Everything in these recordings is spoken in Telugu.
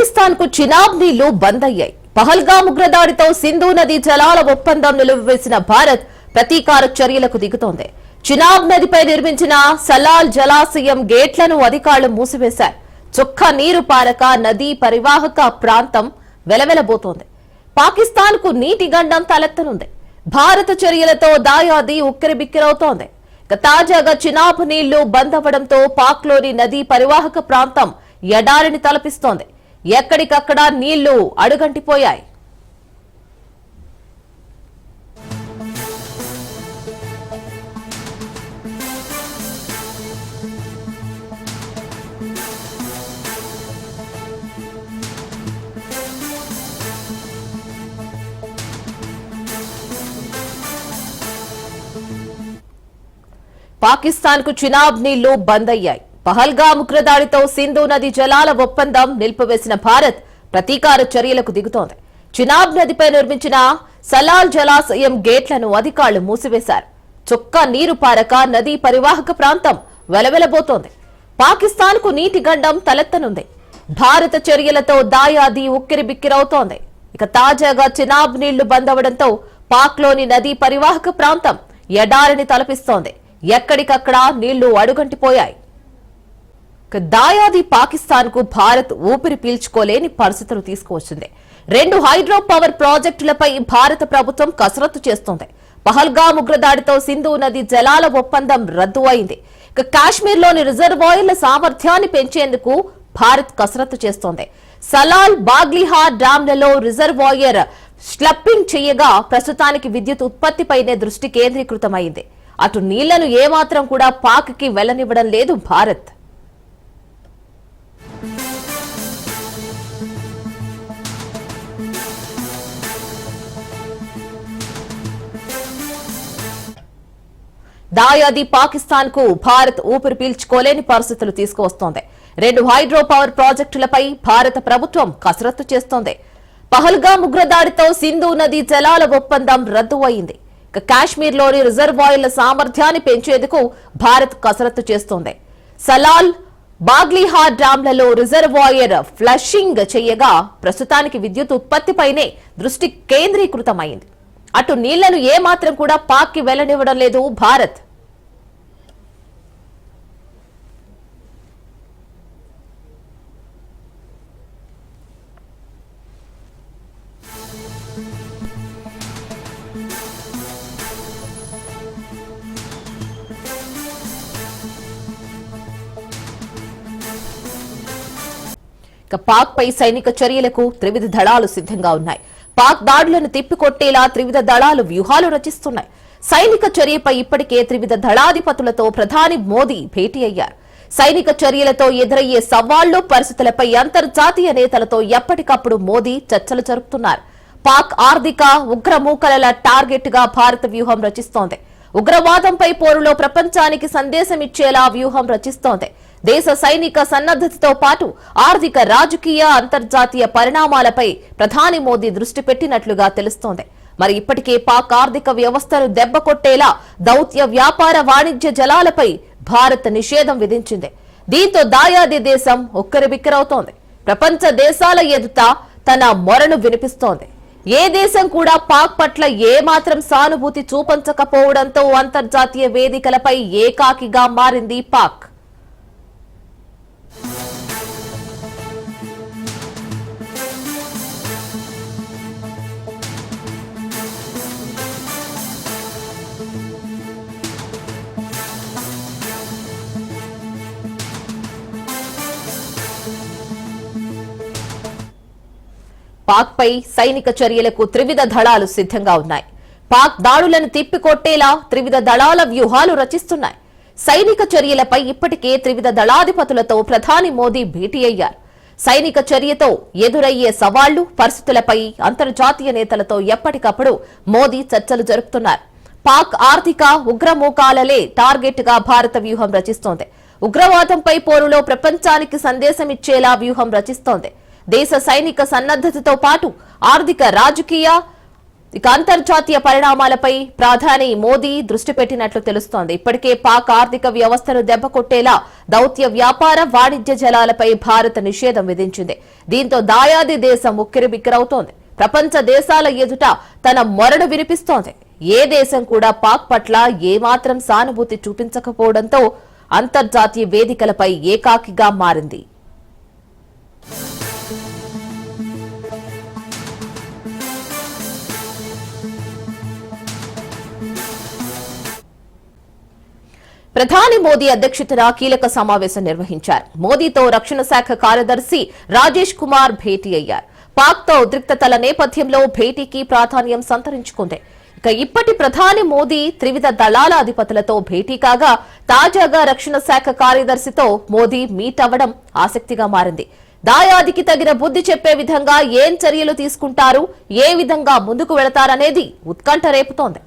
పాకిస్తాన్కు చినాబ్ నీళ్ళు బంద్ అయ్యాయి పహల్గామ్ ఉగ్రదాడితో సింధు నది జలాల ఒప్పందం నిలువవేసిన భారత్ ప్రతీకార చర్యలకు దిగుతోంది. చినాబ్ నదిపై నిర్మించిన సలాల్ జలాశయం గేట్లను అధికారులు మూసివేశారు. చుక్క నీరు పారక నదీ పరివాహక ప్రాంతం వెలవెలబోతోంది. పాకిస్తాన్కు నీటి గండం తలెత్తనుంది. భారత చర్యలతో దాయాది ఉక్కిరిబిక్కిరవుతోంది. తాజాగా చినాబ్ నీళ్ళు బంద్ అవ్వడంతో పాక్లోని నదీ పరివాహక ప్రాంతం ఎడారిని తలపిస్తోంది. ఎక్కడికక్కడ నీళ్ళు అడుగంటిపోయాయి. పాకిస్తాన్కు చినాబ్ నీళ్ళు బంద్ అయ్యాయి పహల్గా ఉగ్రదాడితో సింధు నది జలాల ఒప్పందం నిలిపివేసిన భారత్ ప్రతీకార చర్యలకు దిగుతోంది. చినాబ్ నదిపై నిర్మించిన సలాల్ జలాశయం గేట్లను అధికారులు మూసివేశారు. చుక్క నీరు పారక నదీ పరివాహక ప్రాంతం వెలవెలబోతోంది. పాకిస్తాన్కు నీటి గండం తలెత్తనుంది. భారత చర్యలతో దాయాది ఉక్కిరిబిక్కిరవుతోంది ఇక తాజాగా చినాబ్ నీళ్ళు బంద్ అవడంతో పాక్లోని నదీ పరివాహక ప్రాంతం ఎడారిని తలపిస్తోంది. ఎక్కడికక్కడ నీళ్ళు అడుగంటిపోయాయి. దాయాది పాకిస్తాన్కు భారత్ ఊపిరి పీల్చుకోలేని పరిస్థితులు తీసుకువచ్చింది. రెండు హైడ్రో పవర్ ప్రాజెక్టులపై భారత ప్రభుత్వం కసరత్తు చేస్తోంది. పహల్గా ఉగ్రదాడితో సింధు నది జలాల ఒప్పందం రద్దు అయింది. ఇక కాశ్మీర్లోని రిజర్వాయర్ల సామర్థ్యాన్ని పెంచేందుకు భారత్ కసరత్తు చేస్తోంది. సలాల్ బాగ్లిహార్ డ్యాంలలో రిజర్వాయర్ స్లప్పింగ్ చేయగా ప్రస్తుతానికి విద్యుత్ ఉత్పత్తిపైనే దృష్టి కేంద్రీకృతమైంది. అటు నీళ్ళను ఏమాత్రం కూడా పాక్కి వెళ్ళనివ్వడం లేదు భారత్. దాయాది పాకిస్తాన్కు భారత్ ఊపిరి పీల్చుకోలేని పరిస్థితులు తీసుకువస్తోంది. రెండు హైడ్రో పవర్ ప్రాజెక్టులపై భారత ప్రభుత్వం కసరత్తు చేస్తోంది. పహల్గామ్ ఉగ్రదాడితో సింధు నది జలాల ఒప్పందం రద్దు అయింది ఇక కాశ్మీర్లోని రిజర్వాయర్ల సామర్థ్యాన్ని పెంచేందుకు భారత్ కసరత్తు చేస్తోంది. సలాల్ బాగ్లీహార్ డ్యాంలలో రిజర్వాయర్ ఫ్లషింగ్ చేయగా ప్రస్తుతానికి విద్యుత్ ఉత్పత్తిపైనే దృష్టి కేంద్రీకృతమైంది. అటు నీళ్ళను ఏమాత్రం కూడా పాక్కి వెళ్ళనివ్వడం లేదు భారత్. ఇక పాక్ పై సైనిక చర్యలకు త్రివిధ దళాలు సిద్ధంగా ఉన్నాయి. పాక్ దాడులను తిప్పికొట్టేలా త్రివిధ దళాలు వ్యూహాలు రచిస్తున్నాయి. సైనిక చర్యపై ఇప్పటికే త్రివిధ దళాధిపతులతో ప్రధాని మోదీ భేటీ అయ్యారు. సైనిక చర్యలతో ఎదురయ్యే సవాళ్ళు పరిస్థితులపై అంతర్జాతీయ నేతలతో ఎప్పటికప్పుడు మోదీ చర్చలు జరుపుతున్నారు. పాక్ ఆర్థిక ఉగ్రమూకల టార్గెట్గా భారత వ్యూహం రచిస్తోంది. ఉగ్రవాదంపై పోరులో ప్రపంచానికి సందేశం ఇచ్చేలా వ్యూహం రచిస్తోంది. దేశ సైనిక సన్నద్దతతో పాటు ఆర్థిక రాజకీయ అంతర్జాతీయ పరిణామాలపై ప్రధాని మోదీ దృష్టి పెట్టినట్లుగా తెలుస్తోంది. మరి ఇప్పటికే పాక్ ఆర్థిక వ్యవస్థను దెబ్బకొట్టేలా దౌత్య వ్యాపార వాణిజ్య జలాలపై భారత్ నిషేధం విధించింది. దీంతో దాయాది దేశం ఉక్కరిబిక్కరవుతోంది ప్రపంచ దేశాల ఎదుట తన మొరను వినిపిస్తోంది. ఏ దేశం కూడా పాక్ పట్ల ఏమాత్రం సానుభూతి చూపించకపోవడంతో అంతర్జాతీయ వేదికలపై ఏకాకిగా మారింది పాక్. పాక్పై సైనిక చర్యలకు త్రివిధ దళాలు సిద్ధంగా ఉన్నాయి. పాక్ దాడులను తిప్పికొట్టేలా త్రివిధ దళాల వ్యూహాలు రచిస్తున్నాయి. సైనిక చర్యలపై ఇప్పటికే త్రివిధ దళాధిపతులతో ప్రధాని మోదీ భేటీ అయ్యారు. సైనిక చర్యతో ఎదురయ్యే సవాళ్ళు పరిస్థితులపై అంతర్జాతీయ నేతలతో ఎప్పటికప్పుడు మోదీ చర్చలు జరుపుతున్నారు. పాక్ ఆర్థిక ఉగ్రమూకాలలే టార్గెట్గా భారత వ్యూహం రచిస్తోంది. ఉగ్రవాదంపై పోరులో ప్రపంచానికి సందేశం ఇచ్చేలా వ్యూహం రచిస్తోంది. దేశ సైనిక సన్నద్దతతో పాటు ఆర్థిక రాజకీయ ఇక అంతర్జాతీయ పరిణామాలపై ప్రధాని మోదీ దృష్టి పెట్టినట్లు తెలుస్తోంది. ఇప్పటికే పాక్ ఆర్థిక వ్యవస్థను దెబ్బకొట్టేలా దౌత్య వ్యాపార వాణిజ్య జలాలపై భారత్ నిషేధం విధించింది. దీంతో దాయాది దేశం ఉక్కిరిబిక్కిరవుతోంది. ప్రపంచ దేశాల ఎదుట తన మొరడు వినిపిస్తోంది. ఏ దేశం కూడా పాక్ పట్ల ఏమాత్రం సానుభూతి చూపించకపోవడంతో అంతర్జాతీయ వేదికలపై ఏకాకిగా మారింది. ప్రధాని మోదీ అధ్యక్షతన కీలక సమావేశం నిర్వహించారు. మోదీతో రక్షణ శాఖ కార్యదర్శి రాజేష్ కుమార్ భేటీ అయ్యారు. పాక్తో ఉద్రిక్తతల నేపథ్యంలో భేటీకి ప్రాధాన్యం సంతరించుకుంది. ఇక ఇప్పటి ప్రధాని మోదీ త్రివిధ దళాల అధిపతులతో భేటీ కాగా తాజాగా రక్షణ శాఖ కార్యదర్శితో మోదీ మీట్ అవ్వడం ఆసక్తిగా మారింది. దాయాదికి తగిన బుద్ధి చెప్పే విధంగా ఏం చర్యలు తీసుకుంటారు ఏ విధంగా ముందుకు వెళతారనేది ఉత్కంఠ రేపుతోంది.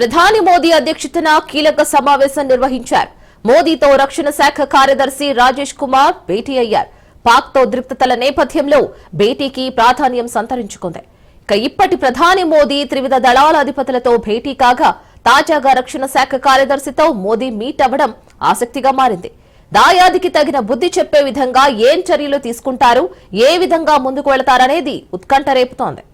ప్రధాని మోదీ అధ్యక్షతన కీలక సమావేశం నిర్వహించారు. మోదీతో రక్షణ శాఖ కార్యదర్శి రాజేష్ కుమార్ భేటీ అయ్యారు. పాక్తో ఉద్రిక్తతల నేపథ్యంలో భేటీకి ప్రాధాన్యం సంతరించుకుంది. ఇక ఇప్పటి ప్రధాని మోదీ త్రివిధ దళాల అధిపతులతో భేటీ కాగా తాజాగా రక్షణ శాఖ కార్యదర్శితో మోదీ మీట్ అవ్వడం ఆసక్తిగా మారింది. దాయాదికి తగిన బుద్ధి చెప్పే విధంగా ఏం చర్యలు తీసుకుంటారు ఏ విధంగా ముందుకు వెళతారనేది ఉత్కంఠ రేపుతోంది.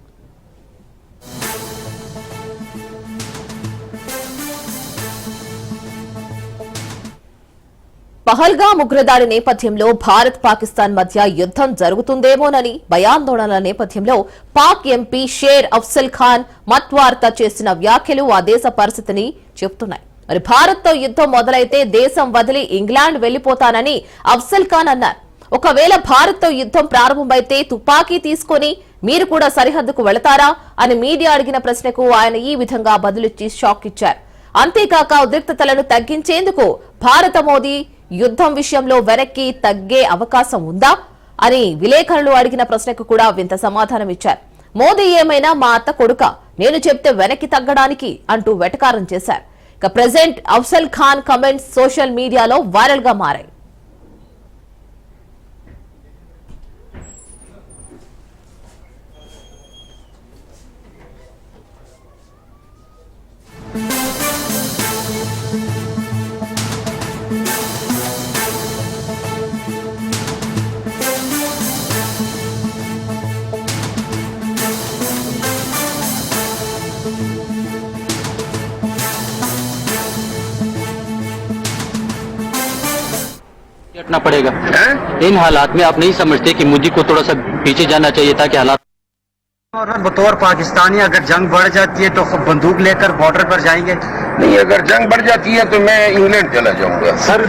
పహల్గా ఉగ్రదాడి నేపథ్యంలో భారత్ పాకిస్తాన్ మధ్య యుద్దం జరుగుతుందేమోనని భయాందోళనల నేపథ్యంలో పాక్ ఎంపీ షేర్ అఫ్సల్ ఖాన్ మత్వార్త చేసిన వ్యాఖ్యలు ఆ దేశ పరిస్థితిని చెబుతున్నాయి. మరి భారత్తో యుద్దం మొదలైతే దేశం వదిలి ఇంగ్లాండ్ వెళ్ళిపోతానని అఫ్సల్ ఖాన్ అన్నారు. ఒకవేళ భారత్తో యుద్దం ప్రారంభమైతే తుపాకీ తీసుకొని మీరు కూడా సరిహద్దుకు వెళతారా అని మీడియా అడిగిన ప్రశ్నకు ఆయన ఈ విధంగా బదులిచ్చి షాక్ ఇచ్చారు. అంతేకాక ఉద్రిక్తతలను తగ్గించేందుకు భారత మోదీ యుద్ధం విషయంలో వెనక్కి తగ్గే అవకాశం ఉందా అని విలేకరులు అడిగిన ప్రశ్నకు కూడా వింత సమాధానం ఇచ్చారు. మోదీ ఏమైనా మా అత్త కొడుక నేను చెప్తే వెనక్కి తగ్గడానికి అంటూ వెటకారం చేశారు. ఇక present Afzal Khan comments social మీడియాలో వైరల్గా మారాయి. رکھنا پڑے گا۔ ہاں؟ ان حالات میں آپ نہیں سمجھتے کہ مجھے کو تھوڑا سا پیچھے جانا چاہیے تاکہ حالات بطور پاکستانی اگر جنگ بڑھ جاتی ہے تو بندوق لے کر بارڈر پر جائیں گے۔ نہیں اگر جنگ بڑھ جاتی ہے تو میں انگلینڈ چلا جاؤں گا۔ سر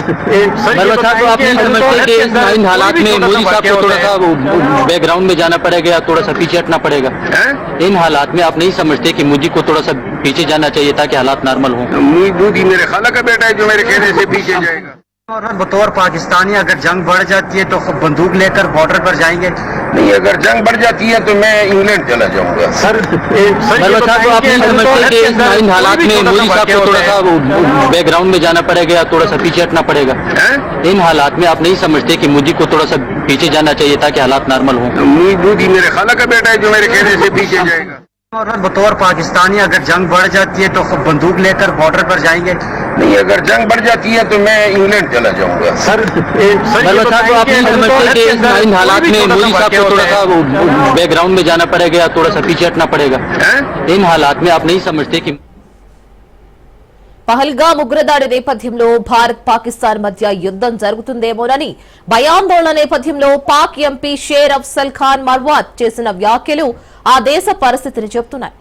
آپ نہیں سمجھتے کہ ان حالات میں مودی صاحب کو تھوڑا سا بیک گراؤنڈ میں جانا پڑے گا یا تھوڑا سا پیچھے ہٹنا پڑے گا۔ ہاں؟ ان حالات میں آپ نہیں سمجھتے کہ مودی کو تھوڑا سا پیچھے جانا چاہیے تاکہ حالات نارمل ہوں۔ مودی میرے خالہ کا بیٹا ہے جو میرے کہنے سے پیچھے جائے گا۔ اور بطور پاکستانی اگر جنگ بڑھ جاتی ہے تو بندوق لے کر بارڈر پر جائیں گے۔ نہیں اگر جنگ بڑھ جاتی ہے تو میں انگلینڈ چلا جاؤں گا۔ سر حالات میں صاحب کو تھوڑا سا بیک گراؤنڈ میں جانا پڑے گا یا تھوڑا سا پیچھے ہٹنا پڑے گا۔ ہاں؟ ان حالات میں آپ نہیں سمجھتے کہ مودی کو تھوڑا سا پیچھے جانا چاہیے تاکہ حالات نارمل ہوں۔ مودی میرے خالہ کا بیٹا ہے جو میرے کہنے سے پیچھے جائے گا۔ بطور پاکستانی اگر جنگ بڑھ جاتی ہے تو بندوق لے کر بارڈر پر جائیں گے۔ نہیں اگر جنگ بڑھ جاتی ہے تو میں انگلینڈ چلا جاؤں گا۔ سر ان حالات میں مودی صاحب کو تھوڑا سا بیک گراؤنڈ میں جانا پڑے گا تھوڑا سا پیچھے ہٹنا پڑے گا۔ ہاں؟ ان حالات میں آپ نہیں سمجھتے کہ పహల్గామ్ ఉగ్రదాడి నేపథ్యంలో భారత్ పాకిస్తాన్ మధ్య యుద్ధం జరుగుతుందేమోనని భయాందోళన నేపథ్యంలో పాక్ ఎంపీ షేర్ అఫ్సల్ ఖాన్ మర్వాత్ చేసిన వ్యాఖ్యలు ఆ దేశ పరిస్థితిని చెబుతున్నాయి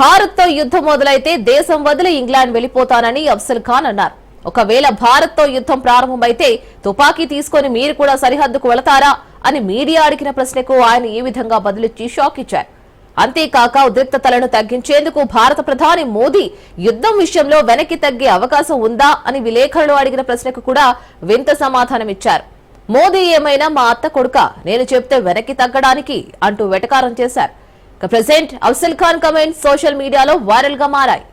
భారత్తో యుద్ధం యుద్దం మొదలైతే దేశం వదిలి ఇంగ్లాండ్ వెళ్ళిపోతానని అఫ్సల్ ఖాన్ అన్నారు. ఒకవేళ భారత్తో యుద్ధం యుద్దం ప్రారంభమైతే తుపాకీ తీసుకొని మీరు కూడా సరిహద్దుకు వెళతారా అని మీడియా అడిగిన ప్రశ్నకు ఆయన ఈ విధంగా బదులిచ్చి షాక్ ఇచ్చారు. అంతేకాక ఉద్రిక్తతలను తగ్గించేందుకు భారత ప్రధాని మోదీ యుద్ధం విషయంలో వెనక్కి తగ్గే అవకాశం ఉందా అని విలేకరులు అడిగిన ప్రశ్నకు కూడా వింత సమాధానమిచ్చారు మోదీ ఏమైనా మా అత్త కొడుక నేను చెప్తే వెనక్కి తగ్గడానికి అంటూ వెటకారం చేశారు. Present Afzal Khan comments social మీడియాలో వైరల్ గా మారాయి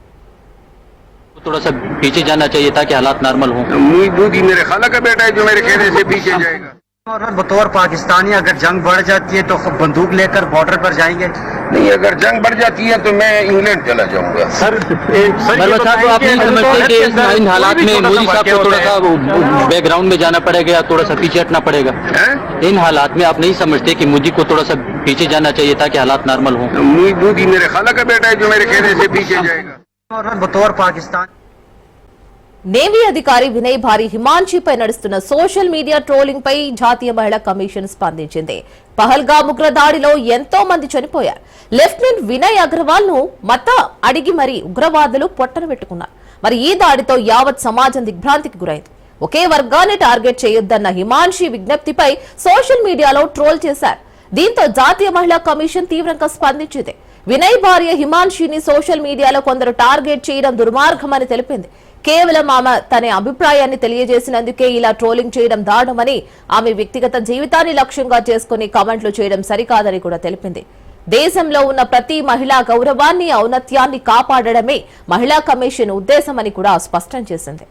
تھوڑا سا پیچھے جانا چاہیے تاکہ حالات نارمل ہوں۔ میرے خالہ کا بیٹا ہے جو میرے کہنے سے پیچھے جائے گا۔ بطور پاکستانی اگر جنگ بڑھ جاتی ہے تو بندوق لے کر بارڈر پر جائیں گے۔ نہیں اگر جنگ بڑھ جاتی ہے تو میں انگلینڈ چلا جاؤں گا۔ سر صاحب آپ نہیں سمجھتے کہ ان حالات میں مودی صاحب کو تھوڑا سا بیک گراؤنڈ میں جانا پڑے گا یا تھوڑا سا پیچھے ہٹنا پڑے گا۔ ہاں؟ ان حالات میں آپ نہیں سمجھتے کہ مودی کو تھوڑا سا پیچھے جانا چاہیے تاکہ حالات نارمل ہوں؟ مودی میرے خالہ کا بیٹا ہے جو میرے کہنے سے پیچھے جائے گا۔ بطور پاکستان నేవీ అధికారి వినయ్ భారీ హిమాన్షిపై నడుస్తున్న సోషల్ మీడియా ట్రోలింగ్ పై జాతీయ మహిళా కమిషన్ స్పందించింది. పహల్గా ఉగ్ర దాడిలో ఎంతో మంది చనిపోయారు. లెఫ్టినెంట్ వినయ్ అగర్వాల్ను మత అడిగి మరి ఉగ్రవాదులు పొట్టన పెట్టుకున్నారు. మరి ఈ దాడితో యావత్ సమాజం దిగ్భ్రాంతికి గురైంది. ఒకే వర్గాన్ని టార్గెట్ చేయొద్దన్న హిమాన్షి విజ్ఞప్తిపై సోషల్ మీడియాలో ట్రోల్ చేశారు. దీంతో జాతీయ మహిళా కమిషన్ తీవ్రంగా స్పందించింది. వినయ్ భార్య హిమాన్షిని సోషల్ మీడియాలో కొందరు టార్గెట్ చేయడం దుర్మార్గమని తెలిపింది. కేవలం ఆమె తన అభిప్రాయాన్ని తెలియజేసినందుకే ఇలా ట్రోలింగ్ చేయడం దారుణమని ఆమె వ్యక్తిగత జీవితాన్ని లక్ష్యంగా చేసుకుని కామెంట్లు చేయడం సరికాదని కూడా తెలిపింది దేశంలో ఉన్న ప్రతి మహిళా గౌరవాన్ని ఔన్నత్యాన్ని కాపాడడమే మహిళా కమిషన్ ఉద్దేశమని కూడా స్పష్టం చేసింది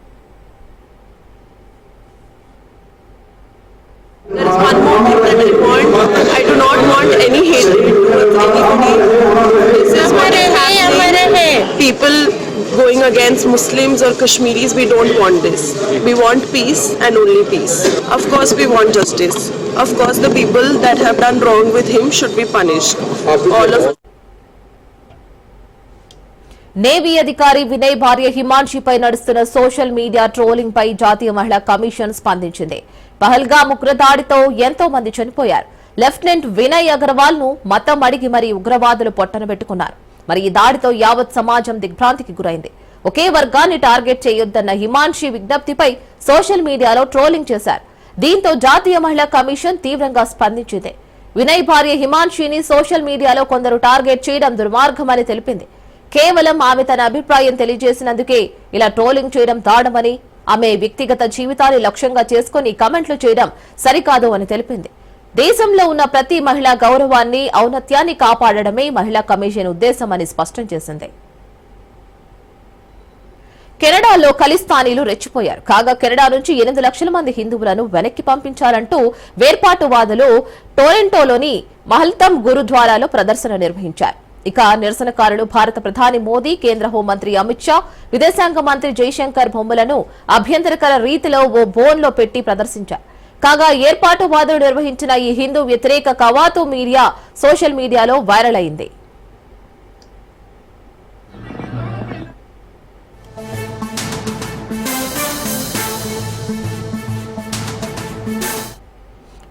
There is one more thing that I want. I do not want any hatred towards anybody. This is what is happening. People going against Muslims or Kashmiris, we don't want this. We want peace and only peace. Of course, we want justice. Of course, the people that have done wrong with him should be punished. All of navy అధికారి వినయ్ భార్య హిమాన్షిపై నడుస్తున్న సోషల్ మీడియా ట్రోలింగ్ పై జాతీయ మహిళా కమిషన్ స్పందించింది పహల్గా ఉగ్రదాడితో ఎంతో మంది చనిపోయారు లెఫ్టినెంట్ వినయ్ అగర్వాల్ను మతం అడిగి మరీ ఉగ్రవాదులు పొట్టనబెట్టుకున్నారు మరి ఈ దాడితో యావత్ సమాజం దిగ్భ్రాంతికి గురైంది. ఒకే వర్గాన్ని టార్గెట్ చేయొద్దన్న హిమాన్షి విజ్ఞప్తిపై సోషల్ మీడియాలో ట్రోలింగ్ చేశారు. దీంతో జాతీయ మహిళా కమిషన్ తీవ్రంగా స్పందించింది. వినయ్ భార్య హిమాన్షిని సోషల్ మీడియాలో కొందరు టార్గెట్ చేయడం దుర్మార్గమని తెలిపింది. కేవలం ఆమె తన అభిప్రాయం తెలియజేసినందుకే ఇలా ట్రోలింగ్ చేయడం దాడమని ఆమె వ్యక్తిగత జీవితాన్ని లక్ష్యంగా చేసుకుని కమెంట్లు చేయడం సరికాదు అని తెలిపింది. దేశంలో ఉన్న ప్రతి మహిళా గౌరవాన్ని ఔన్నత్యాన్ని కాపాడడమే మహిళా కమిషన్ ఉద్దేశమని స్పష్టం చేసింది. కెనడాలో ఖలిస్తానీలు రెచ్చిపోయారు. కాగా కెనడా నుంచి ఎనిమిది లక్షల మంది హిందువులను వెనక్కి పంపించాలంటూ వేర్పాటువాదులు టొరెంటోలోని మహల్తమ్ గురుద్వారాలో ప్రదర్శన నిర్వహించారు. ఇక నిరసనకారులు భారత ప్రధాని మోదీ కేంద్ర హోంమంత్రి అమిత్ షా విదేశాంగ మంత్రి జైశంకర్ బొమ్మలను అభ్యంతరకర రీతిలో ఓ బోన్లో పెట్టి ప్రదర్శించారు. కాగా ఏర్పాటువాదులు నిర్వహించిన ఈ హిందూ వ్యతిరేక కవాతు మీడియా సోషల్ మీడియాలో వైరల్ అయింది.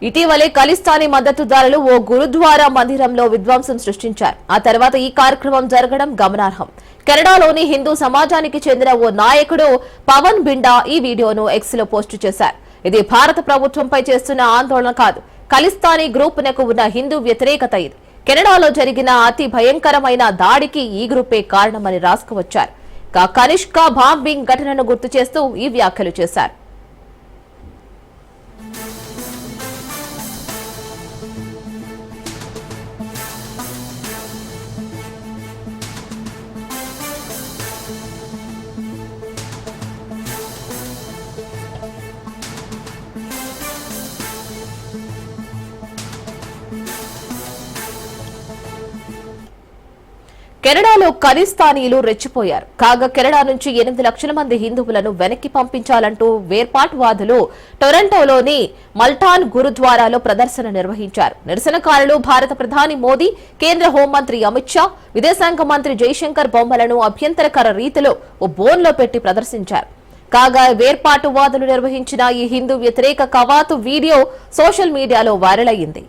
ఇటీవలే ఖలిస్తానీ మద్దతుదారులు ఓ గురుద్వారా మందిరంలో విధ్వంసం సృష్టించారు. ఆ తర్వాత ఈ కార్యక్రమం జరగడం గమనార్హం. కెనడాలోని హిందూ సమాజానికి చెందిన ఓ నాయకుడు పవన్ బిండా ఈ వీడియోను ఎక్స్లో పోస్టు చేశారు. ఇది భారత ప్రభుత్వంపై చేస్తున్న ఆందోళన కాదు. ఖలిస్తానీ గ్రూప్ నకు ఉన్న హిందూ వ్యతిరేకత ఇది. కెనడాలో జరిగిన అతి భయంకరమైన దాడికి ఈ గ్రూపే కారణమని రాసుకువచ్చారు. కనిష్క బాంబింగ్ ఘటనను గుర్తు చేస్తూ ఈ వ్యాఖ్యలు చేశారు. కెనడాలో ఖలిస్తానీలు రెచ్చిపోయారు. కాగా కెనడా నుంచి ఎనిమిది లక్షల మంది హిందువులను వెనక్కి పంపించాలంటూ వేర్పాటువాదులు టొరంటోలోని మల్టాన్ గురుద్వారాలో ప్రదర్శన నిర్వహించారు. నిరసనకారులు భారత ప్రధాని మోదీ కేంద్ర హోంమంత్రి అమిత్ షా విదేశాంగ మంత్రి జైశంకర్ బొమ్మలను అభ్యంతరకర రీతిలో ఓ బోన్లో పెట్టి ప్రదర్శించారు. కాగా వేర్పాటువాదులు నిర్వహించిన ఈ హిందూ వ్యతిరేక కవాతు వీడియో సోషల్ మీడియాలో వైరల్ అయింది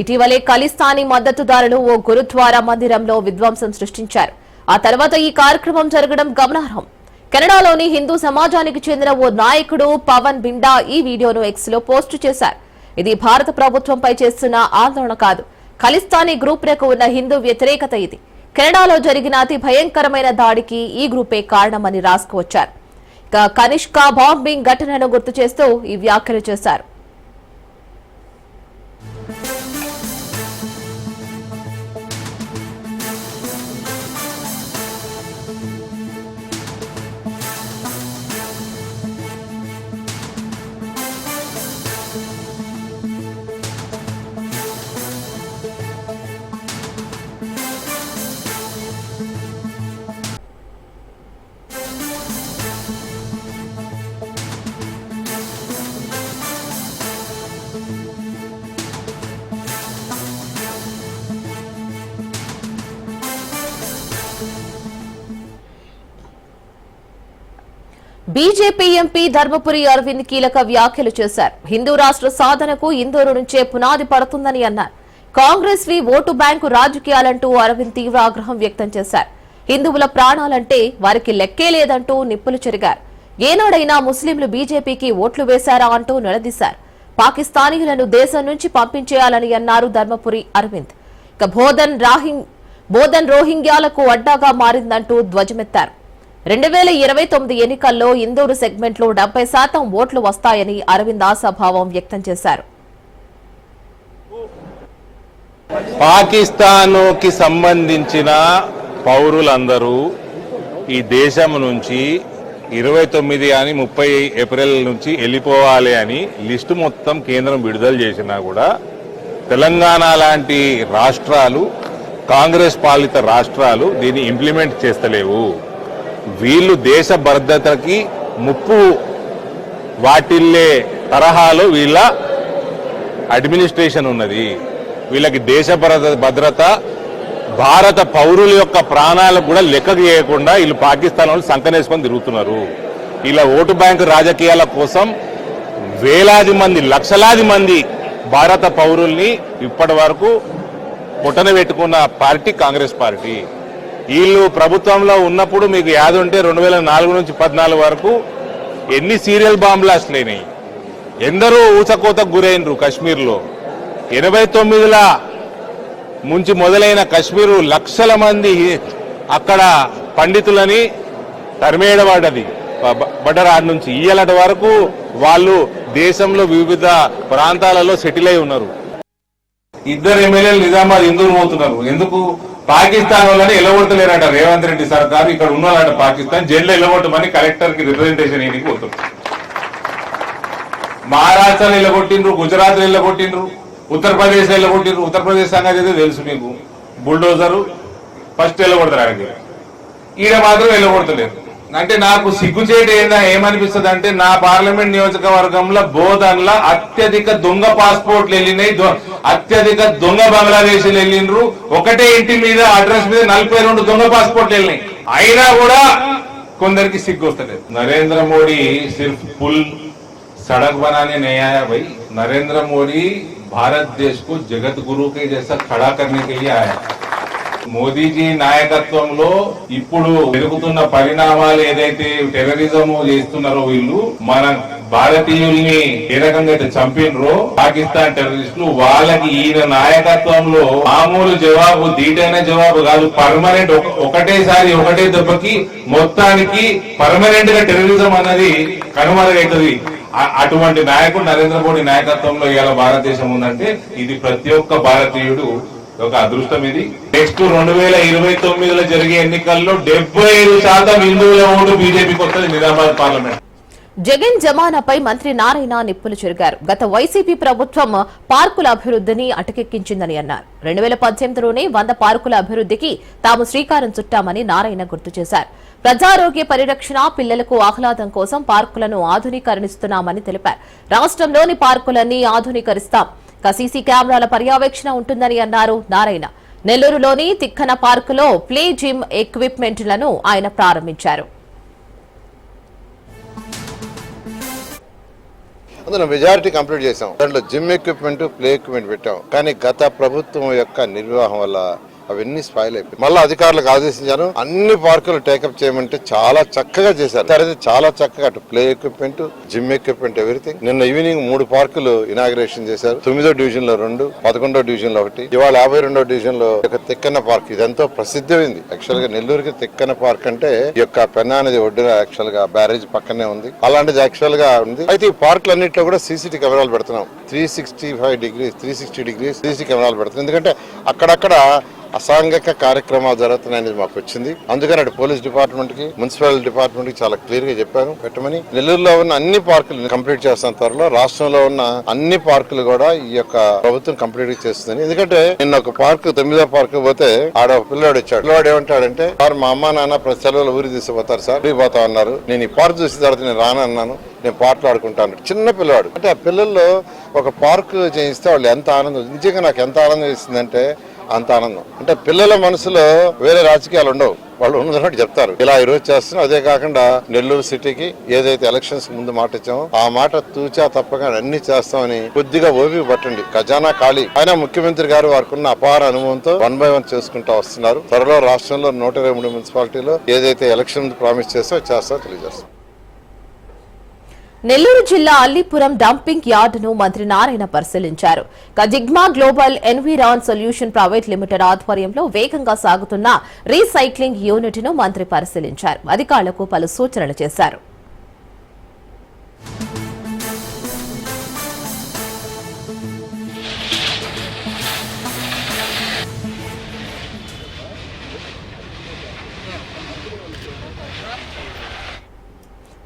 ఇటీవలే ఖలిస్తానీ మద్దతుదారులు ఓ గురుద్వారా మందిరంలో విధ్వంసం సృష్టించారు. ఆ తర్వాత ఈ కార్యక్రమం జరగడం గమనార్హం. కెనడాలోని హిందూ సమాజానికి చెందిన ఓ నాయకుడు పవన్ బిండా ఈ వీడియోను ఎక్స్లో పోస్టు చేశారు. ఇది భారత ప్రభుత్వంపై చేస్తున్న ఆందోళన కాదు. ఖలిస్తానీ గ్రూప్లకు ఉన్న హిందూ వ్యతిరేకత ఇది. కెనడాలో జరిగిన అతి భయంకరమైన దాడికి ఈ గ్రూపే కారణమని రాసుకువచ్చారు. ఇక కనిష్క బాంబింగ్ ఘటనను గుర్తు చేస్తూ ఈ వ్యాఖ్యలు చేశారు. బీజేపీ ఎంపీ ధర్మపురి అరవింద్ కీలక వ్యాఖ్యలు చేశారు. హిందూ రాష్ట్ర సాధనకు ఇందూరు నుంచే పునాది పడుతుందని అన్నారు. కాంగ్రెస్ వి ఓటు బ్యాంకు రాజకీయాలంటూ అరవింద్ తీవ్ర ఆగ్రహం వ్యక్తం చేశారు. హిందువుల ప్రాణాలంటే వారికి లెక్కే లేదంటూ నిప్పులు చెరిగారు. ఏనాడైనా ముస్లింలు బీజేపీకి ఓట్లు వేశారా అంటూ నిలదీశారు. పాకిస్తానీయులను దేశం నుంచి పంపించేయాలని అన్నారు ధర్మపురి అరవింద్. ఇక బోధన్ రాహింగ్ బోధన్ రోహింగ్యాలకు అడ్డాగా మారిందంటూ ధ్వజమెత్తారు. రెండు వేల ఇరవై తొమ్మిది ఎన్నికల్లో ఇందూరు సెగ్మెంట్లో డెబ్బై శాతం ఓట్లు వస్తాయని అరవింద్ ఆశాభావం వ్యక్తం చేశారు. పాకిస్తాన్కి సంబంధించిన పౌరులందరూ ఈ దేశం నుంచి ఇరవై తొమ్మిది అని ముప్పై ఏప్రిల్ నుంచి వెళ్ళిపోవాలి అని లిస్టు మొత్తం కేంద్రం విడుదల చేసినా కూడా తెలంగాణ లాంటి రాష్ట్రాలు కాంగ్రెస్ పాలిత రాష్ట్రాలు దీన్ని ఇంప్లిమెంట్ చేస్తలేవు. వీళ్ళు దేశ భద్రతకి ముప్పు వాటిల్లే తరహాలో వీళ్ళ అడ్మినిస్ట్రేషన్ ఉన్నది. వీళ్ళకి దేశ భద్రత భద్రత భారత పౌరుల యొక్క ప్రాణాలకు కూడా లెక్క చేయకుండా వీళ్ళు పాకిస్తాన్ వాళ్ళు సంకనేసుకొని తిరుగుతున్నారు. ఇలా ఓటు బ్యాంకు రాజకీయాల కోసం వేలాది మంది లక్షలాది మంది భారత పౌరుల్ని ఇప్పటి వరకు పుట్టన పెట్టుకున్న పార్టీ కాంగ్రెస్ పార్టీ. వీళ్ళు ప్రభుత్వంలో ఉన్నప్పుడు మీకు యాద ఉంటే రెండు వేల నాలుగు నుంచి పద్నాలుగు వరకు ఎన్ని సీరియల్ బాంబ్ బ్లాస్ట్లు అయినాయి ఎందరో ఊచకోతకు గురైనరు కాశ్మీర్లో. ఎనభై తొమ్మిదిల ముంచి మొదలైన కశ్మీరు లక్షల మంది అక్కడ పండితులని తరిమేయడబడ్డది బడరాడ్ నుంచి ఇయ్యలటి వరకు వాళ్ళు దేశంలో వివిధ ప్రాంతాలలో సెటిల్ అయి ఉన్నారు. ఇద్దరు ఎమ్మెల్యేలు నిజామాబాద్ ఎందుకు పోతున్నారు. ఎందుకు? పాకిస్తాన్ వల్లనే ఎలగొట్టలేరట రేవంత్ రెడ్డి సర్కారు. ఇక్కడ ఉన్నారట పాకిస్తాన్. జైల్లో ఎలగొట్టమని కలెక్టర్కి రిప్రజెంటేషన్ ఇవ్వడానికి పోతుంది మహారాష్ట్రలో ఎల్లగొట్టిండ్రు గుజరాత్ ఎల్లగొట్టిండ్రు ఉత్తరప్రదేశ్ ఎల్లగొట్టిండ్రు. ఉత్తరప్రదేశ్ సంగతి అయితే తెలుసు మీకు. బుల్డోజరు ఫస్ట్ ఎల్లగొడతారు ఆయనకి. ఈడ మాత్రం వెళ్ళగొడతలేరు అంటే నాకు సిగ్గుచేటు ఏందా ఏమనిపిస్తుంది అంటే నా పార్లమెంట్ నియోజకవర్గంలో బోధన్ల అత్యధిక దొంగ పాస్పోర్ట్లు వెళ్ళినాయి దొ- అత్యధిక దొంగ బంగ్లాదేశీలు వెళ్ళిండ్రు ఒకటే ఇంటి మీద అడ్రస్ మీద నలభై రెండు దొంగ పాస్పోర్ట్లు వెళ్ళినాయి అయినా కూడా కొందరికి సిగ్గు వస్తలేదు నరేంద్ర మోడీ సిర్ఫ్ పుల్ सड़क बनाने नहीं आया भाई नरेंद्र मोदी भारत देश को जगत गुरु के जैसा खड़ा करने के लिए आया మోదీజీ నాయకత్వంలో ఇప్పుడు పెరుగుతున్న పరిణామాలు ఏదైతే టెర్రరిజం చేస్తున్నారో వీళ్ళు మన భారతీయుల్ని ఏ రకంగా అయితే చంపినరో పాకిస్తాన్ టెర్రరిస్టులు వాళ్ళకి ఈయన నాయకత్వంలో మామూలు జవాబు దీటైన జవాబు కాదు పర్మనెంట్ ఒకటేసారి ఒకటే దెబ్బకి మొత్తానికి పర్మనెంట్గా టెర్రరిజం అన్నది కనుమరుగైతుంది. అటువంటి నాయకుడు నరేంద్ర మోడీ నాయకత్వంలో ఇవాళ భారతదేశం ఉందంటే ఇది ప్రతి ఒక్క భారతీయుడు ఒక అదృష్టం ఇది. నెక్స్ట్ రెండు వేల ఇరవై తొమ్మిదిలో జరిగే ఎన్నికల్లో డెబ్బై ఐదు శాతం హిందువుల ఓటు బీజేపీకి వస్తుంది నిజామాబాద్ పార్లమెంట్. జగన్ జమానాపై మంత్రి నారాయణ నిప్పులు చెరిగారు. గత వైసీపీ ప్రభుత్వం పార్కుల అభివృద్ధిని అటకెక్కించిందని అన్నారు. రెండు వేల పద్దెనిమిదిలోనే వంద పార్కుల అభివృద్ధికి తాము శ్రీకారం చుట్టామని నారాయణ గుర్తు చేశారు. ప్రజారోగ్య పరిరక్షణ పిల్లలకు ఆహ్లాదం కోసం పార్కులను ఆధునీకరణిస్తున్నామని తెలిపారు. రాష్ట్రంలోని పార్కులన్నీ ఆధునీకరిస్తాం. ఇక సీసీ కెమెరాల పర్యవేక్షణ ఉంటుందని అన్నారు. నారాయణ నెల్లూరులోని తిక్కన పార్కులో ప్లే జిమ్ ఎక్విప్మెంట్లను ఆయన ప్రారంభించారు. అందులో మెజారిటీ కంప్లీట్ చేసాం దాంట్లో జిమ్ ఎక్విప్మెంట్ ప్లే ఎక్విప్మెంట్ పెట్టాం. కానీ గత ప్రభుత్వం యొక్క నిర్వాహం వల్ల అవన్నీ స్పాయిల్ అయిపోయి మళ్ళీ అధికారులకు ఆదేశించాను. అన్ని పార్కులు టేకప్ చేయమంటే చాలా చక్కగా చేశారు. సరే చాలా చక్కగా అటు play equipment gym equipment everything నిన్న ఈవినింగ్ మూడు పార్కులు ఇనాగ్రేషన్ చేశారు. తొమ్మిదో డివిజన్లో రెండు పదకొండో డివిజన్లో ఒకటి. ఇవాళ యాభై రెండో డివిజన్లో ఒక తిక్కన పార్క్ ఇది ఎంతో ప్రసిద్ధమైంది. యాక్చువల్గా నెల్లూరుకి తిక్కన పార్క్ అంటే ఈ యొక్క పెన్నా అనేది ఒడ్డున యాక్చువల్గా బ్యారేజ్ పక్కనే ఉంది. అలాంటిది యాక్చువల్గా ఉంది. అయితే ఈ పార్కులు అన్నింటిలో కూడా సీసీటీ కెమెరాలు పెడుతున్నాం. Three sixty five degrees three sixty degrees CC కెమెరాలు పెడుతున్నాం. ఎందుకంటే అక్కడక్కడ అసాంఘిక కార్యక్రమాలు జరుగుతున్నాయనేది మాకు వచ్చింది. అందుకని అటు పోలీస్ డిపార్ట్మెంట్కి మున్సిపల్ డిపార్ట్మెంట్కి చాలా క్లియర్గా చెప్పాను. పెట్టమని నెల్లూరులో ఉన్న అన్ని పార్కులు కంప్లీట్ చేస్తున్న త్వరలో. రాష్ట్రంలో ఉన్న అన్ని పార్కులు కూడా ఈ యొక్క ప్రభుత్వం కంప్లీట్ చేస్తుంది ఎందుకంటే నిన్న ఒక పార్క్ తొమ్మిదో పార్క్ పోతే ఆడ పిల్లవాడు పిల్లాడు వచ్చాడు. పిల్లవాడు ఏమంటాడంటే సార్ మా అమ్మ నాన్న ప్రతి సెలవులు ఊరి తీసుకుపోతారు సార్. ఊరికి పోతా ఉన్నారు. నేను ఈ పార్క్ చూసిన తర్వాత నేను రానన్నాను నేను పాటలు ఆడుకుంటాను చిన్న పిల్లవాడు అంటే ఆ పిల్లల్లో ఒక పార్క్ చేయిస్తే వాళ్ళు ఎంత ఆనందం. నిజంగా నాకు ఎంత ఆనందం ఇస్తుందంటే అంత ఆనందం. అంటే పిల్లల మనసులో వేరే రాజకీయాలు ఉండవు. వాళ్ళు ఉన్నదన్నట్టు చెప్తారు. ఇలా ఈ రోజు చేస్తున్నాం అదే కాకుండా నెల్లూరు సిటీకి ఏదైతే ఎలక్షన్స్ ముందు మాట ఇచ్చామో ఆ మాట తూచా తప్పగా అన్ని చేస్తామని కొద్దిగా ఓపిక పట్టండి. ఖజానా ఖాళీ. ఆయన ముఖ్యమంత్రి గారు వారికి ఉన్న అపార అనుభవంతో వన్ బై వన్ చేసుకుంటూ వస్తున్నారు. త్వరలో రాష్ట్రంలో నూట ఇరవై మూడు మున్సిపాలిటీలో ఏదైతే ఎలక్షన్ ప్రామిస్ చేస్తో చేస్తా తెలియజేస్తాం. నెల్లూరు జిల్లా అల్లీపురం డంపింగ్ యార్డును మంత్రి నారాయణ పరిశీలించారు. కజిగ్మా global environ solution private limited ఆధ్వర్యంలో వేగంగా సాగుతున్న రీసైక్లింగ్ యూనిట్ను మంత్రి పరిశీలించారు. అధికారులకు పలు సూచనలు చేశారు.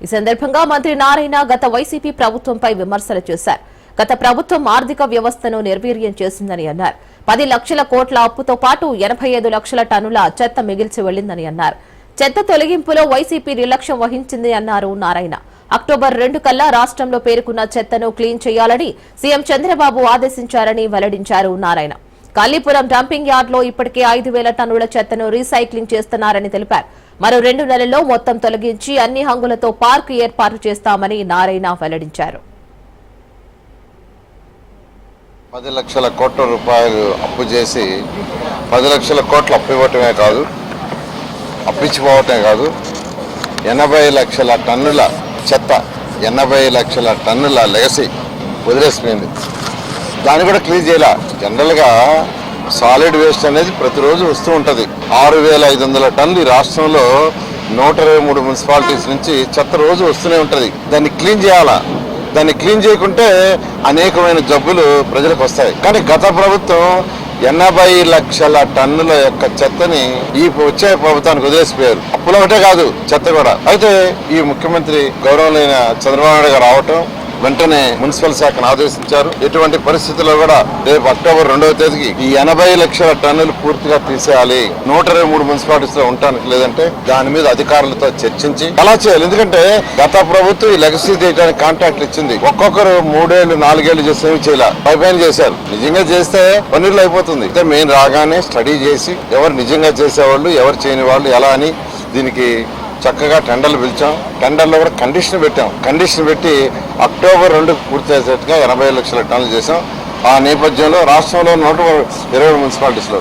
ఈ సందర్భంగా మంత్రి నారాయణ గత వైసీపీ ప్రభుత్వంపై విమర్శలు చేశారు. గత ప్రభుత్వం ఆర్థిక వ్యవస్థను నిర్వీర్యం చేసిందని అన్నారు. పది లక్షల కోట్ల అప్పుతో పాటు ఎనభై ఐదు లక్షల టన్నుల చెత్త మిగిల్చి వెళ్ళిందని అన్నారు. చెత్త తొలగింపులో వైసీపీ నిర్లక్ష్యం వహించింది అన్నారు నారాయణ. అక్టోబర్ రెండు కల్లా రాష్ట్రంలో పేరుకున్న చెత్తను క్లీన్ చేయాలని సీఎం చంద్రబాబు ఆదేశించారని వెల్లడించారు నారాయణ. కాళీపురం డంపింగ్ యార్డ్లో ఇప్పటికే ఐదు వేల టన్నుల చెత్తను రీసైక్లింగ్ చేస్తున్నారని తెలిపారు. మరో రెండు నెలల్లో మొత్తం తొలగించి అన్ని హంగులతో పార్కు ఏర్పాటు చేస్తామని నారాయణ వెల్లడించారు. పది లక్షల కోట్ల రూపాయలు అప్పు చేసి పది లక్షల కోట్లు అప్పు ఇవ్వటమే కాదు అప్పిచ్చిపోవటమే కాదు ఎనభై లక్షల టన్నుల చెత్త ఎనభై లక్షల టన్నుల లెగసీ వదిలేసిపోయింది. దాన్ని కూడా క్లీన్ చేయాల? జనరల్గా సాలిడ్ వేస్ట్ అనేది ప్రతిరోజు వస్తూ ఉంటుంది. ఆరు వేల ఐదు వందల టన్నులు ఈ రాష్ట్రంలో నూట ఇరవై మూడు మున్సిపాలిటీస్ నుంచి చెత్త రోజు వస్తూనే ఉంటుంది. దాన్ని క్లీన్ చేయాలా? దాన్ని క్లీన్ చేయకుంటే అనేకమైన జబ్బులు ప్రజలకు వస్తాయి. కానీ గత ప్రభుత్వం ఎనభై లక్షల టన్నుల యొక్క చెత్తని ఈ వచ్చే ప్రభుత్వానికి వదిలేసిపోయారు. అప్పులు ఒకటే కాదు చెత్త కూడా. అయితే ఈ ముఖ్యమంత్రి గౌరవమైన చంద్రబాబు నాయుడు గారు రావటం వెంటనే మున్సిపల్ శాఖను ఆదేశించారు. ఎటువంటి పరిస్థితుల్లో కూడా రేపు అక్టోబర్ రెండవ తేదీకి ఈ ఎనభై లక్షల టన్నులు పూర్తిగా తీసేయాలి. నూట ఇరవై మూడు మున్సిపాలిటీస్లో ఉండటానికి లేదంటే దాని మీద అధికారులతో చర్చించి అలా చేయాలి? ఎందుకంటే గత ప్రభుత్వం ఈ లెగసీ తీయడానికి కాంట్రాక్ట్లు ఇచ్చింది. ఒక్కొక్కరు మూడేళ్ళు నాలుగేళ్ళు చేసి ఏమి చేయాల. పైపైన చేశారు. నిజంగా చేస్తే పన్నీర్లు అయిపోతుంది. అయితే మేము రాగానే స్టడీ చేసి ఎవరు నిజంగా చేసేవాళ్ళు ఎవరు చేయని వాళ్ళు ఎలా అని దీనికి చక్కగా టెండర్లు పిలిచాం. టెండర్లో కూడా కండిషన్ పెట్టాం. కండిషన్ పెట్టి అక్టోబర్ రెండు పూర్తి చేసేట్టుగా ఎనభై లక్షల టన్నులు చేసాం ఆ నేపథ్యంలో రాష్ట్రంలో నూట ఇరవై మున్సిపాలిటీస్లో